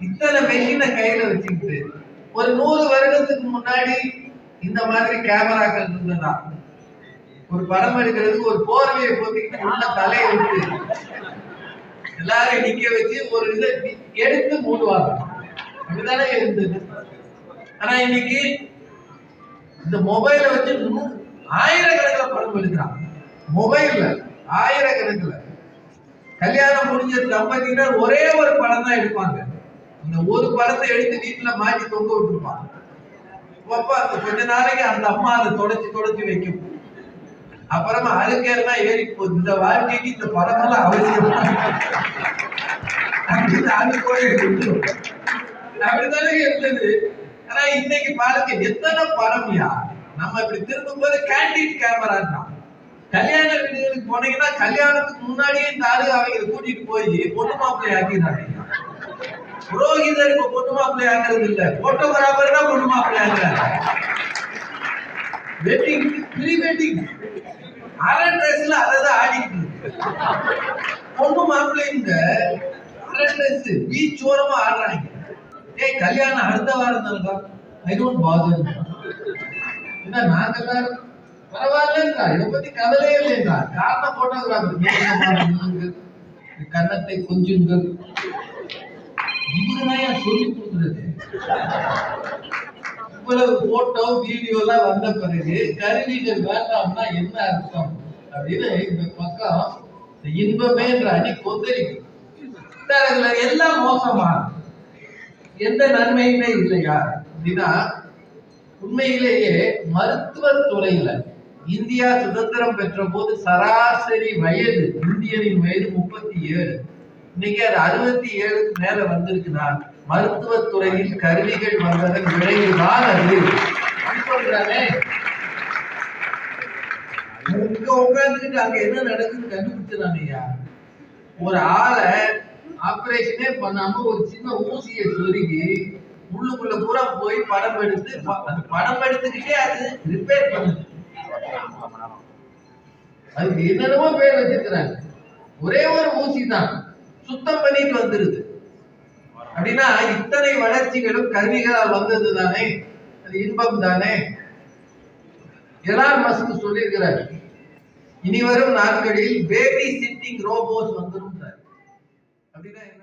இத்தனை மெஷினை கையில வச்சுக்கிட்டு ஒரு நூறு வருடத்துக்கு முன்னாடி இந்த மாதிரி கேமராக்கள் இருந்ததா? ஒரு படம் எடுக்கிறதுக்கு ஒரு போர்வையை போத்திக்கிட்டு உள்ள தலையை விட்டு எல்லாரும் நிக்க வச்சு ஒரு இதை எடுத்து மூடுவாங்க. அப்படிதானே இருந்தது? ஆனா இன்னைக்கு இந்த மொபைல வச்சு ஆயிரக்கணக்கில் படம் எடுக்கிறான். மொபைல்ல ஆயிரக்கணக்கில். கல்யாணம் முடிஞ்ச தம்பதியினர் ஒரே ஒரு படம் தான் எடுப்பாங்க. இந்த ஒரு படத்தை எடுத்து வீட்டுல மாட்டி தொங்க விட்டுருப்பாங்க அப்பா அந்த கொஞ்ச நாளைக்கு அந்த அம்மா அதை தொடச்சு தொடச்சு வைக்கும். அப்புறமா அழுக்கெல்லாம் ஏறி போகுது இந்த வாழ்க்கைக்கு இந்த படமெல்லாம் அவசியம்? அப்படித்தானே இருந்தது? ஆனா இன்னைக்கு பாருங்க எத்தனை படம்யா நம்ம இப்படி திரும்பும் போது கேண்டீன் கேமரா தான் கல்யாண வீடுகளுக்கு போனீங்கன்னா கல்யாணத்துக்கு முன்னாடியே இந்த ஆளு அவங்களை கூட்டிட்டு போய் பொண்ணு மாப்பிள்ளை ஆக்கிடுறாங்க. புரோகிதர் இப்ப பொண்ணு மாப்பிள்ளை ஆகிறது இல்ல. போட்டோகிராபர் தான் பொண்ணு மாப்பிள்ளை ஆக்குறாங்க வெட்டிங் ப்ரீ வெட்டிங் அரை ட்ரெஸ்ல அதான் ஆடிட்டு இருக்கு. பொண்ணு மாப்பிள்ளைங்க அரை ட்ரெஸ் பீச் ஓரமா ஆடுறாங்க. ஏய் கல்யாணம் அடுத்த வாரம் தானடா. ஐ டோன்ட் பாதர் என்ன நாங்க எல்லாரும் பரவாயில்லன்றா இதை பத்தி கவலையே இல்லைங்க. காரணம் போட்டோகிராஃபர் கன்னத்தை கொஞ்சுங்கள். இவருதான் சொல்லி கொடுக்குறது இவ்வளவு போட்டோ வீடியோ எல்லாம் வந்த பிறகு கருவிகள் வேண்டாம்னா என்ன அர்த்தம்? அப்படின்னு இந்த பக்கம் இன்பமே என்ற அணி கொந்தளிக்கும் எல்லாம் மோசமா? எந்த நன்மையுமே இல்லையா? அப்படின்னா உண்மையிலேயே மருத்துவ துறையில இந்தியா சுதந்திரம் பெற்ற போது சராசரி வயது இந்தியனின் வயது முப்பத்தி ஏழு. இன்னைக்கு அது அறுபத்தி ஏழுக்கு மேல வந்திருக்குன்னா மருத்துவத்துறையில் கருவிகள் வந்ததன் விளைவுதான் அது. இங்க உட்கார்ந்துக்கிட்டு அங்க என்ன நடக்குதுன்னு கண்டுபிடிச்சிடானையா ஒரு ஆளை ஆபரேஷனே பண்ணாம ஒரு சின்ன ஊசியை சொருகி உள்ளுக்குள்ள பூரா போய் படம் எடுத்து அந்த படம் எடுத்துக்கிட்டே அது ரிப்பேர் பண்ணுது. அதுக்கு என்னென்னமோ பேர் வச்சிருக்கிறாங்க ஒரே ஒரு ஊசி தான் சுத்தம் பண்ணிட்டு வந்துருது. அப்படின்னா இத்தனை வளர்ச்சிகளும் கருவிகளால் வந்தது தானே? அது இன்பம் தானே? எலான் மஸ்க் சொல்லியிருக்கிறார் இனி வரும் நாட்களில் பேபி சிட்டிங் ரோபோஸ் வந்துரும் அப்படின்னா